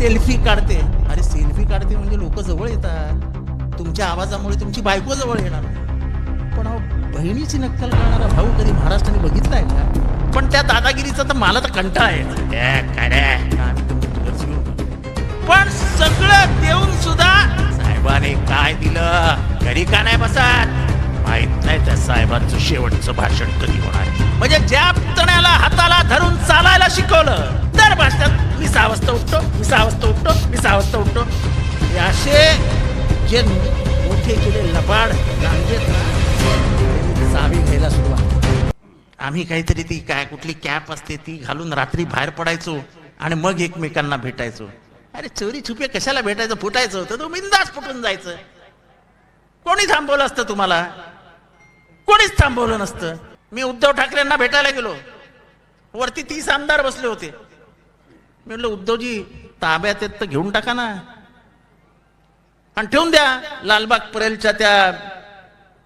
Selfie काढते. अरे selfie काढते म्हणजे लोक जवळ येतात. तुमच्या आवाजामुळे तुमची बायको जवळ येणार. पण अहो, बहिणीची नक्कल करणारा भाऊ कधी महाराष्ट्राने बघितलाय का? पण त्या दादागिरीचा तर मला तर कंटाळा येतो घेऊन. पण सगळं देऊन सुद्धा साहेबाने काय दिलं? घरी का नाही बसत? माहीत नाही त्या साहेबांचं शेवटचं भाषण कधी होणार आहे. म्हणजे ज्या पुतण्याला हाताला धरून चालायला शिकवलं दर भाषणात मी सहा जे मोठे केले लबाड लांबेत ना त्यांनी चावी घ्यायला सुरुवात. आम्ही काहीतरी ती काय कुठली कॅप असते ती घालून रात्री बाहेर पडायचो आणि मग एकमेकांना भेटायचो. अरे चोरी छुपे कशाला भेटायचं? फुटायचं होतं तो बिंदास फुटून जायचं. कोणी थांबवलं असतं तुम्हाला? कोणीच थांबवलं नसतं. मी उद्धव ठाकरेंना भेटायला गेलो. वरती तीस आमदार बसले होते. मी म्हणलं उद्धवजी ताब्यात येत तर घेऊन टाका ना. आणि ठेवून द्या लालबाग परेलच्या त्या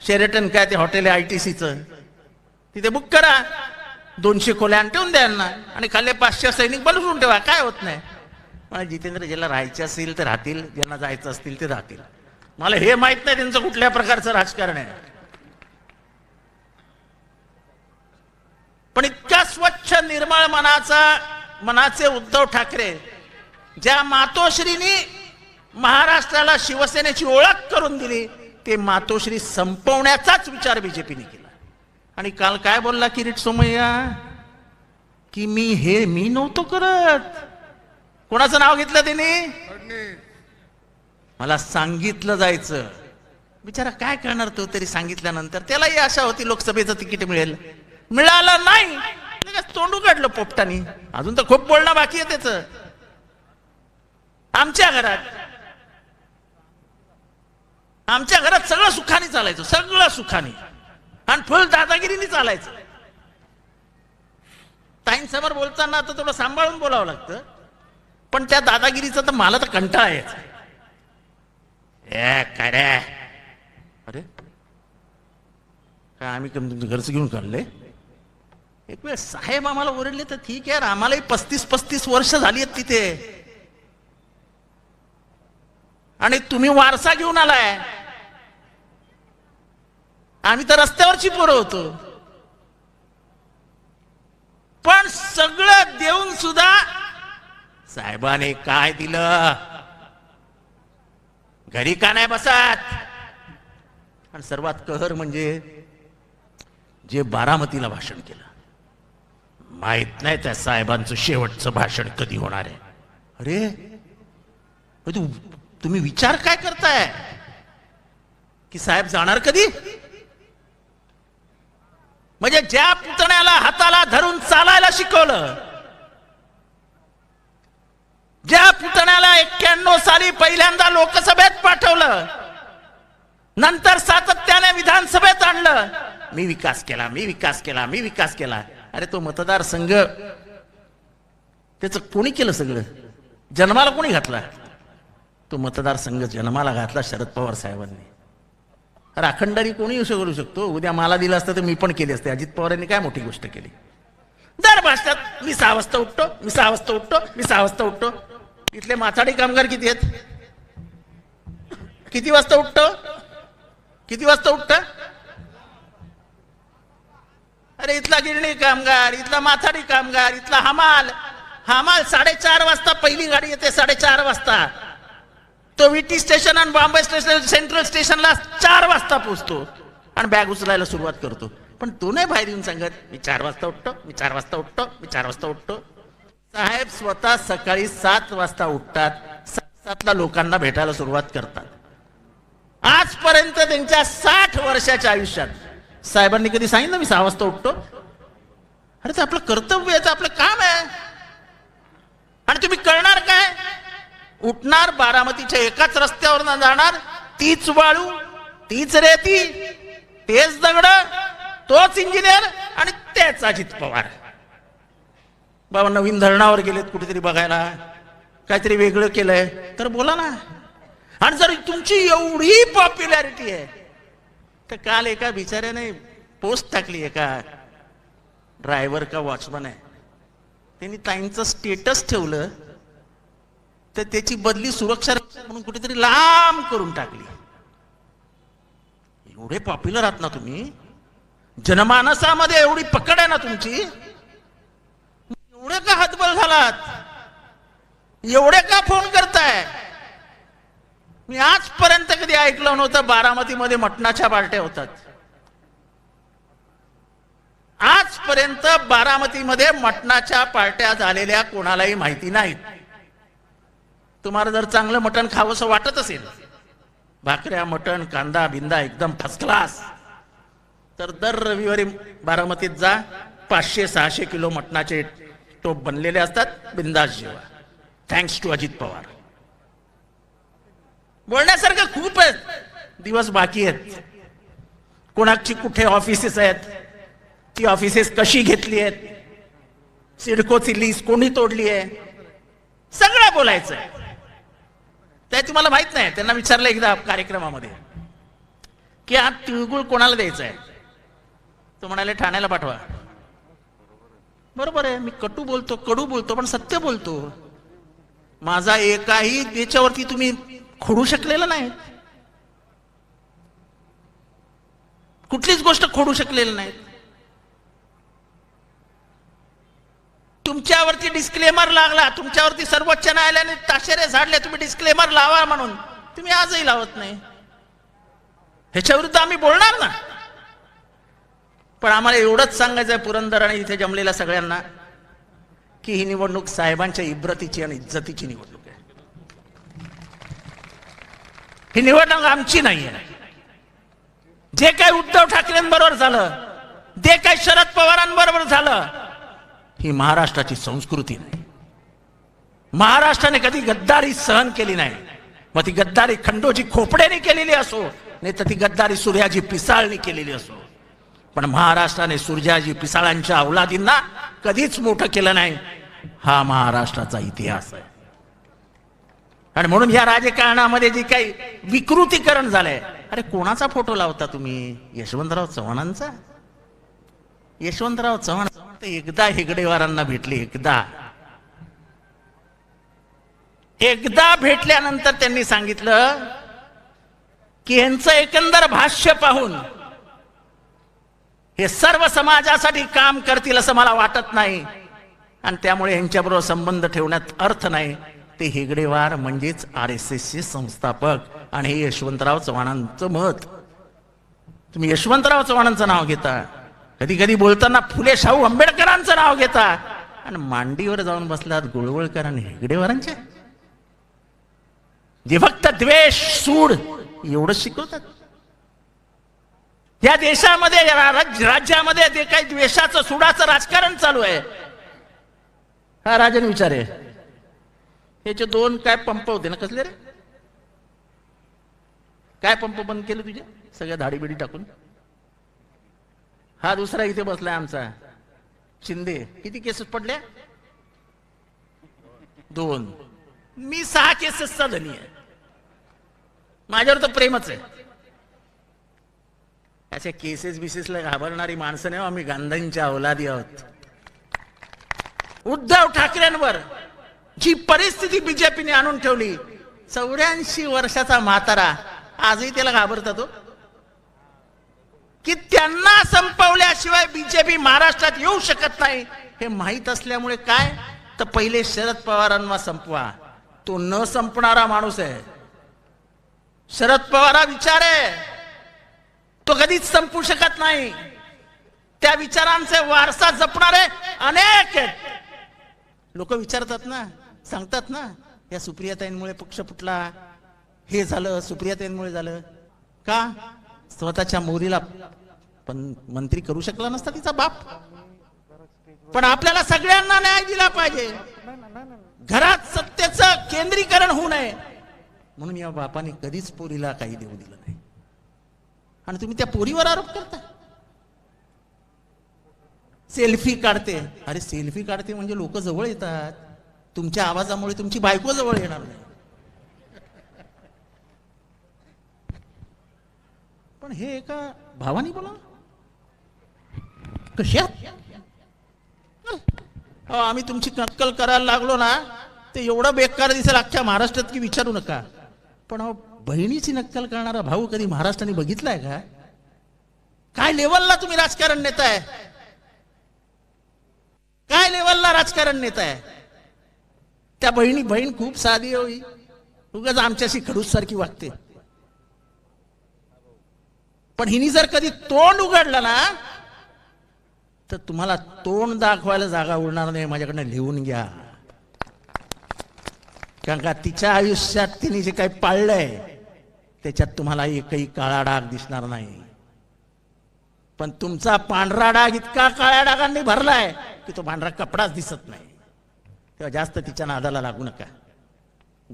शेरेटन काय ते हॉटेल आहे आय टी सीचं तिथे बुक करा. दोनशे खोल्या आणि ठेवून द्या यांना. आणि खाल्ले पाचशे सैनिक बनवून ठेवा. काय होत नाही. मला जितेंद्र ज्याला राहायचे असतील ते राहतील. ज्यांना जायचं असतील ते राहतील. मला हे माहीत नाही त्यांचं कुठल्या प्रकारचं राजकारण आहे. पण इतक्या स्वच्छ निर्मळ मनाचा मनाचे उद्धव ठाकरे ज्या मातोश्रीनी महाराष्ट्राला शिवसेनेची ओळख करून दिली ते मातोश्री संपवण्याचाच विचार बीजेपीने केला. आणि काल काय बोलला किरीट सोमय्या? की मी हे मी नव्हतो करत. कोणाचं नाव घेतलं त्याने मला सांगितलं जायचं. बिचारा काय करणार तो तरी सांगितल्यानंतर? त्यालाही आशा होती लोकसभेचं तिकीट मिळेल. मिळालं नाही. तोंडू काढलं पोपटानी. अजून तर खूप बोलणं बाकी आहे त्याच. आमच्या घरात आमच्या घरात सगळं सुखाने चालायचं सगळं सुखाने. आणि फुल दादागिरीने चालायचं. ताईंसमोर बोलताना आता थोडं सांभाळून बोलावं लागतं. पण त्या दादागिरीचा तर मला तर कंटाळा यायचा. काय अरे काय आम्ही कम- तुमचं घरचं घेऊन काढले एक वेळ साहेब आम्हाला ओरडले तर ठीक आहे यार, आम्हालाही पस्तीस पस्तीस वर्ष झाली आहेत तिथे. आणि तुम्ही वारसा घेऊन आलाय. आम्ही तर रस्त्यावरची पोरं होतो. पण सगळं देऊन सुद्धा साहेबाने काय दिलं? घरी का नाही बसत? आणि सर्वात कहर म्हणजे जे बारामतीला भाषण केलं. माहीत नाही त्या साहेबांचं शेवटचं भाषण कधी होणार आहे. अरे तू तुम्ही विचार काय करताय? की साहेब जाणार कधी? म्हणजे ज्या पुतण्याला हाताला धरून चालायला शिकवलं ज्या पुतण्याला एक्क्याण्णव साली पहिल्यांदा लोकसभेत पाठवलं नंतर सातत्याने विधानसभेत आणलं मी विकास केला मी विकास केला मी विकास केला. अरे तो मतदारसंघ त्याच कोणी केलं सगळं? जन्माला कोणी घातला? तो मतदारसंघ जन्माला घातला शरद पवार साहेबांनी. राखणदारी कोणी करू शकतो? उद्या मला दिलं असतं तर मी पण केली असते. अजित पवारांनी काय मोठी गोष्ट केली? दर भाषणात मी सहा वाजता उठतो मी सहा वाजता उठतो मी सहा वाजता उठतो. इथले माथाडी कामगार किती आहेत? किती वाजता उठतो? किती वाजता उठत? अरे इथला गिरणी कामगार इथला माथाडी कामगार इथला हमाल. हमाल साडेचार वाजता पहिली गाडी येते साडेचार वाजता. तो विटी स्टेशन आणि बॉम्बे स्टेशन सेंट्रल स्टेशनला चार वाजता पोहोचतो. आणि बॅग उचलायला सुरुवात करतो. पण तो नाही बाहेर येऊन सांगत मी चार वाजता उठतो मी चार वाजता उठतो मी चार वाजता उठतो. साहेब स्वतः सकाळी सात वाजता उठतात सात सातला लोकांना भेटायला सुरुवात करतात. आजपर्यंत त्यांच्या साठ वर्षाच्या आयुष्यात साहेबांनी कधी सांगितलं मी सहा वाजता उठतो? अरे ते आपलं कर्तव्य आहे आपलं काम आहे. आणि तुम्ही करणार काय? उठणार बारामतीच्या एकाच रस्त्यावर जाणार तीच वाळू तीच रेती तेच दगड तोच इंजिनियर आणि तेच अजित पवार. बाबा नवीन धरणावर गेलेत कुठेतरी बघायला. काहीतरी वेगळं केलंय. तर बोला ना. आणि जर तुमची एवढी पॉप्युलॅरिटी आहे तर काल एका बिचाऱ्याने पोस्ट टाकली एका ड्रायव्हर का वॉचमन आहे. त्यांनी ताईंचं स्टेटस ठेवलं. तर त्याची बदली सुरक्षा म्हणून कुठेतरी लांब करून टाकली. एवढे पॉप्युलर आहात ना तुम्ही? जनमानसामध्ये एवढी पकड आहे ना तुमची? एवढे का हातबल झालात एवढे का फोन करताय? मी आजपर्यंत कधी ऐकलं नव्हतं बारामतीमध्ये मटणाच्या पार्ट्या होतात. आजपर्यंत बारामतीमध्ये मटणाच्या पार्ट्या झालेल्या कोणालाही माहिती नाहीत. तुम्हाला जर चांगलं मटण खावंसं वाटत असेल भाकऱ्या मटण कांदा बिंदा एकदम फर्स्ट क्लास तर दर रविवारी बारामतीत जा पाचशे सहाशे किलो मटणाचे टोप बनलेले असतात बिंदास जेवा. Thanks to Ajit Pawar. बोलण्यासारखं खूप आहेत. दिवस बाकी आहेत. कोणाची कुठे ऑफिसेस आहेत? ती ऑफिसेस कशी घेतली आहेत? सिडकोची लीज कोणी तोडली आहे? सगळं बोलायचं आहे ते तुम्हाला माहीत नाही त्यांना विचारलं एकदा कार्यक्रमामध्ये. की हा तिळगुळ कोणाला द्यायचा आहे तो म्हणाले ठाण्याला पाठवा. बरोबर आहे मी कटू बोलतो कडू बोलतो पण सत्य बोलतो. माझा एकाही त्याच्यावरती तुम्ही खोडू शकलेला नाही. कुठलीच गोष्ट खोडू शकलेली नाही. तुमच्यावरती डिस्क्लेमर लागला तुमच्यावरती सर्वोच्च न्यायालयाने ताशेरे झाडले तुम्ही डिस्क्लेमर लावा म्हणून. तुम्ही आजही लावत नाही. ह्याच्याविरुद्ध आम्ही बोलणार ना. पण आम्हाला एवढंच सांगायचं आहे पुरंदर आणि इथे जमलेल्या सगळ्यांना की ही निवडणूक साहेबांच्या इब्रतीची आणि इज्जतीची निवडणूक आहे. ही निवडणूक आमची नाही आहे. जे काय उद्धव ठाकरेंबरोबर झालं जे काही शरद पवारांबरोबर झालं ही महाराष्ट्राची संस्कृती नाही. महाराष्ट्राने कधी गद्दारी सहन केली नाही. मग ती गद्दारी खंडोजी खोपडेने केलेली असो नाही तर ती गद्दारी सूर्याजी पिसाळनी केलेली असो. पण महाराष्ट्राने सूर्याजी पिसाळांच्या अवलादींना कधीच मोठं केलं नाही. हा महाराष्ट्राचा इतिहास आहे. आणि म्हणून या राजकारणामध्ये जी काही विकृतीकरण झालंय अरे कोणाचा फोटो लावता तुम्ही? यशवंतराव चव्हाणांचा? यशवंतराव चव्हाण फक्त एकदा हेगडेवारांना भेटले एकदा. एकदा भेटल्यानंतर त्यांनी सांगितलं की यांचं एकंदर भाष्य पाहून हे सर्व समाजासाठी काम करतील असं मला वाटत नाही. आणि त्यामुळे यांच्याबरोबर संबंध ठेवण्यात अर्थ नाही. ते हेगडेवार म्हणजेच आर एस एसचे संस्थापक आणि हे यशवंतराव चव्हाणांचं मत. तुम्ही यशवंतराव चव्हाणांचं नाव घेता. कधी कधी बोलताना फुले शाहू आंबेडकरांचं नाव घेता आणि मांडीवर जाऊन बसलात गोळवळकर आणि हेगडेवारांच्या जे फक्त द्वेष सूड एवढं शिकवतात. या देशामध्ये या राज- राज्यामध्ये जे काही द्वेषाचं सुडाचं राजकारण चालू आहे. हा राजन विचारे याचे दोन काय पंप होते ना कसले रे? काय पंप बंद केले तुझे सगळ्या धाडी बिडी टाकून? हा दुसरा इथे बसलाय आमचा. शिंदे. किती केसेस पडल्या? दोन. मी सहा केसेसचा धनी आहे माझ्यावर तर प्रेमच आहे. अशा केसेस बिसेसला घाबरणारी माणसं नाही हो, आम्ही गांधींच्या अवलादी आहोत. उद्धव ठाकरेंवर जी परिस्थिती बीजेपीने आणून ठेवली चौऱ्याऐंशी वर्षाचा म्हातारा आजही त्याला घाबरतात तो की त्यांना संपवल्याशिवाय बीजेपी महाराष्ट्रात येऊ शकत नाही. हे माहीत असल्यामुळे काय? तर पहिले शरद पवारांना संपवा. तो न संपणारा माणूस आहे. शरद पवार विचार आहे. तो कधीच संपू शकत नाही. त्या विचारांचे वारसा जपणारे अनेक आहेत. लोक विचारतात ना सांगतात ना या सुप्रियाताईंमुळे पक्ष फुटला हे झालं सुप्रियाताईंमुळे झालं. का? स्वतःच्या मोरीला पण मंत्री करू शकला नसता तिचा बाप. पण आपल्याला सगळ्यांना न्याय दिला पाहिजे. घरात सत्तेचं केंद्रीकरण होऊ नये. म्हणून या बापाने कधीच पोरीला काही देऊ दिलं नाही. आणि तुम्ही त्या पोरीवर आरोप करता. सेल्फी काढते. अरे सेल्फी काढते म्हणजे लोक जवळ येतात. तुमच्या आवाजामुळे तुमची बायको जवळ येणार नाही. पण हे एका भावानी बोला. कशात अहो, आम्ही तुमची नक्कल करायला लागलो ना ते एवढं बेकार दिसेल अख्ख्या महाराष्ट्रात की विचारू नका. पण अहो, बहिणीची नक्कल करणारा भाऊ कधी महाराष्ट्राने बघितलाय का? काय लेवलला तुम्ही राजकारण नेताय? काय लेवलला राजकारण नेताय? त्या बहिणी बहीण खूप साधी होई. उगाच आमच्याशी खडूस सारखी वागते. पण हिनी जर कधी तोंड उघडलं ना तर तुम्हाला तोंड दाखवायला जागा उरणार नाही माझ्याकडनं लिहून घ्या. कारण का तिच्या आयुष्यात तिने जे काही पाळलंय त्याच्यात तुम्हाला एकही काळा डाग दिसणार नाही. पण तुमचा पांढरा डाग इतका काळ्या डागांनी भरलाय की तो पांढरा कपडाच दिसत नाही. तेव्हा जास्त तिच्या नादाला लागू नका.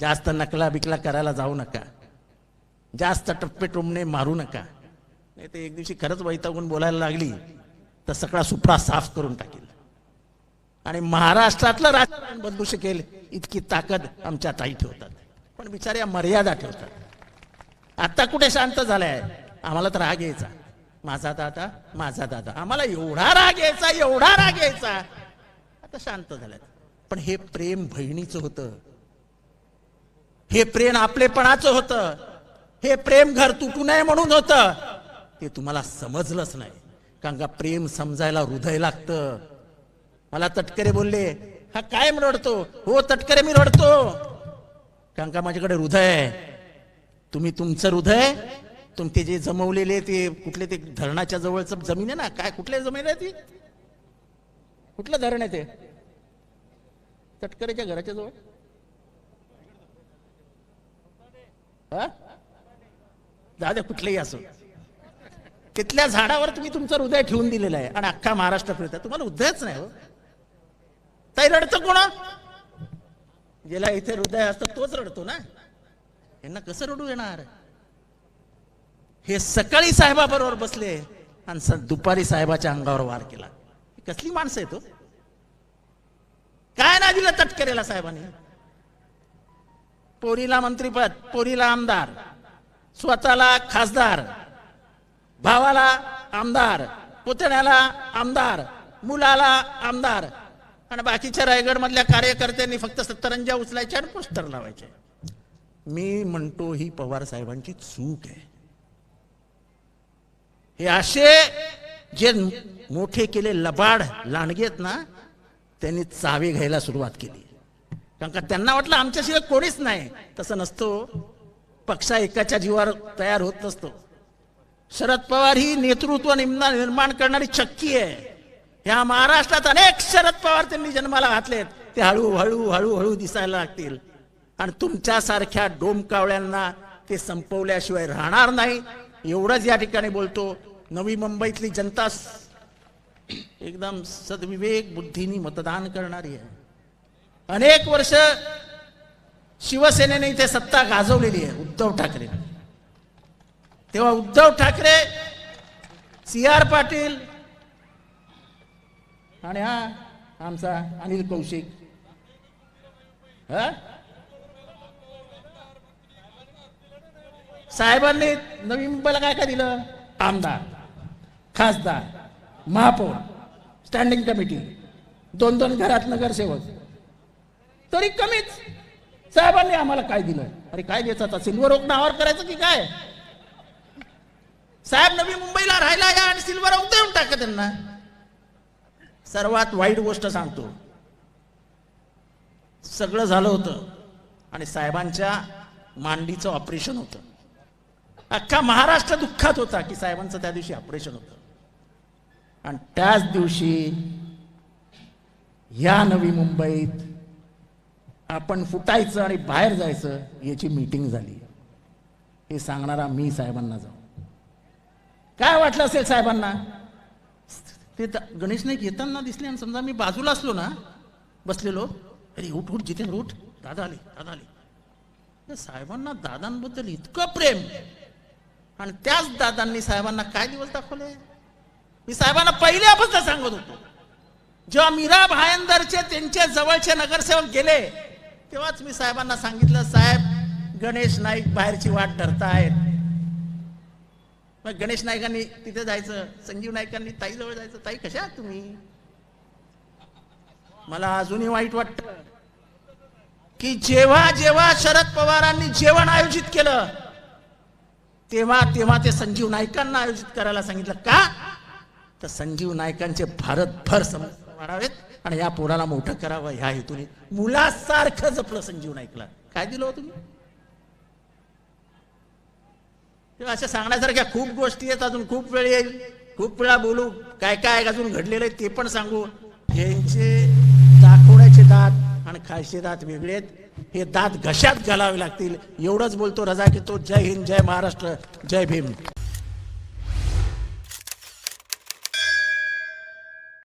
जास्त नकला बिकला करायला जाऊ नका. जास्त टप्पे टोमणे मारू नका. नाही तर एक दिवशी खरंच वैतागून बोलायला लागली तर सगळा सुपडा साफ करून टाकेल. आणि महाराष्ट्रातलं राजकारण बदलू शकेल इतकी ताकद आमच्या ताई ठेवतात. पण बिचाऱ्या मर्यादा ठेवतात. आता कुठे शांत झालाय? आम्हाला तर राग यायचा. माझा दादा माझा दादा. आम्हाला एवढा राग यायचा एवढा राग यायचा. आता शांत झालाय पण हे प्रेम बहिणीचं होतं. हे प्रेम आपलेपणाचं होतं. हे प्रेम घर तुटू नये म्हणून होतं. ते तुम्हाला समजलंच नाही. कारण का प्रेम समजायला हृदय लागतं. मला तटकरे बोलले हा काय रडतो? हो तटकरे मी रडतो. कारण का माझ्याकडे हृदय आहे. तुम्ही तुमचं हृदय तुमचे जे जमवलेले ते कुठले ते धरणाच्या जवळचं जमीन आहे ना? काय कुठल्या जमीन आहे ती? कुठलं धरण आहे ते? तटकरेच्या घराच्या जवळ? हा? दादा कुठलंही असो. तिथल्या झाडावर तुम्ही तुमचं हृदय ठेवून दिलेलं आहे. आणि अख्खा महाराष्ट्र फिरता तुम्हाला हृदयच नाही हो. ताई रडतं कोण? ज्याला इथे हृदय असतं तोच रडतो ना. यांना कसं रडू येणार? हे सकाळी साहेबाबरोबर बसले आणि स- दुपारी साहेबाच्या अंगावर वार केला. कसली माणसं आहे तो हो? काय ना दिलं तटकरेला साहेबांनी? पोरीला मंत्रीपद पोरीला आमदार स्वतःला खासदार भावाला आमदार पुतण्याला आमदार मुलाला आमदार आणि बाकीच्या रायगड मधल्या कार्यकर्त्यांनी फक्त सत्तरंजा उचलायच्या आणि पोस्टर लावायचे. मी म्हणतो ही पवार साहेबांची चूक आहे. हे असे जे मोठे केले लबाड लांडगेत ना त्यांनी चावी घ्यायला सुरुवात केली. कारण का त्यांना वाटलं आमच्याशिवाय कोणीच नाही. तसं नसतो हो. पक्षा एकाच्या जीवावर तयार होत नसतो. शरद पवार ही नेतृत्व निम्ना निर्माण करणारी चक्की आहे. ह्या महाराष्ट्रात अनेक शरद पवार त्यांनी जन्माला घातलेत. ते हळूहळू हळूहळू दिसायला लागतील. आणि तुमच्यासारख्या डोमकावळ्यांना ते संपवल्याशिवाय राहणार नाही. एवढंच या ठिकाणी बोलतो. नवी मुंबईतली जनता एकदम सद्विवेक बुद्धीनी मतदान करणारी आहे. अनेक वर्ष शिवसेनेने इथे सत्ता गाजवलेली आहे उद्धव ठाकरे तेव्हा उद्धव ठाकरे सी आर पाटील आणि हा आमचा अनिल कौशिक. हा? साहेबांनी नवी मुंबईला काय काय दिलं? आमदार खासदार महापौर स्टँडिंग कमिटी दोन दोन घरात नगरसेवक. तरी कमीच साहेबांनी आम्हाला काय दिलं? अरे काय द्यायचं आता? सिल्वर ओक नावावर करायचं की काय? साहेब नवी मुंबईला राहायला या आणि सिल्वर ओक देऊन टाका त्यांना. सर्वात वाईट गोष्ट सांगतो. सगळं झालं होतं आणि साहेबांच्या मांडीचं ऑपरेशन होतं. अख्खा महाराष्ट्र दुःखात होता की साहेबांचं त्या दिवशी ऑपरेशन होतं. आणि त्याच दिवशी या नवी मुंबईत आपण फुटायचं आणि बाहेर जायचं याची मीटिंग झाली. हे सांगणारा मी साहेबांना जाऊ. काय वाटलं असेल साहेबांना? ते गणेश नाईक येताना दिसले आणि समजा मी बाजूला असलो ना बसलेलो अरे उठ उठ जितेंद्र उठ. दादा आले दादा आले. त्या साहेबांना दादांबद्दल इतकं प्रेम. आणि त्याच दादांनी साहेबांना काय दिवस दाखवले? मी साहेबांना पहिल्यापासून सांगत होतो जेव्हा मीरा भायंदरचे त्यांच्या जवळचे नगरसेवक गेले तेव्हाच मी साहेबांना सांगितलं साहेब गणेश नाईक बाहेरची वाट धरतायत. मग गणेश नायकांनी तिथे जायचं संजीव नायकांनी ताईजवळ जायचं ताई कशा तुम्ही? मला अजूनही वाईट वाटतं की जेव्हा जेव्हा शरद पवारांनी जेवण आयोजित केलं तेव्हा तेव्हा ते संजीव नायकांना आयोजित करायला सांगितलं. का? तर संजीव नायकांचे भारतभर समज वाढावेत आणि या पोराला मोठं करावं ह्या हेतूने मुलासारखं जपलं संजीव नाईकला काय दिलं हो तुम्ही? अशा सांगण्यासारख्या खूप गोष्टी आहेत अजून खूप वेळ येईल. खूप वेळा बोलू काय काय अजून घडलेलं आहे ते पण सांगू. यांचे दाखवण्याचे दात आणि खायचे दात वेगळे आहेत. हे दात घशात घालावे लागतील. एवढंच बोलतो रजा की तो जय हिंद जय महाराष्ट्र जय भीम.